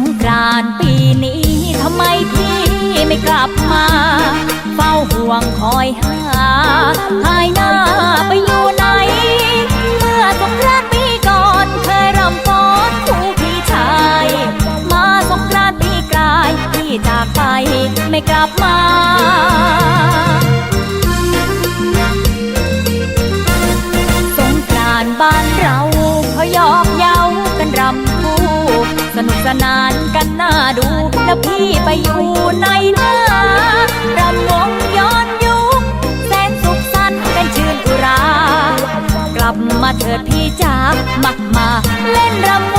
งกรานต์ปีนี้ทำไมพี่ไม่กลับมา เฝ้าห่วงคอยหาหายหน้าไปอยู่ไหน เมื่อสงกรานต์ปีก่อนเคยรำฟ้อนคู่พี่ชาย มาสงกรานต์ปีกลายพี่จากไปไม่กลับมาสงกรานต์บ้านเราเขายอกเย้ากันรำ สนุกสนานกันน่าดู แล้วพี่ไปอยู่ในหน้ารำวงย้อนยุคแสนสุขสันต์กันชื่นอุรา กลับมาเถิดพี่จ๋ามาเล่นรำ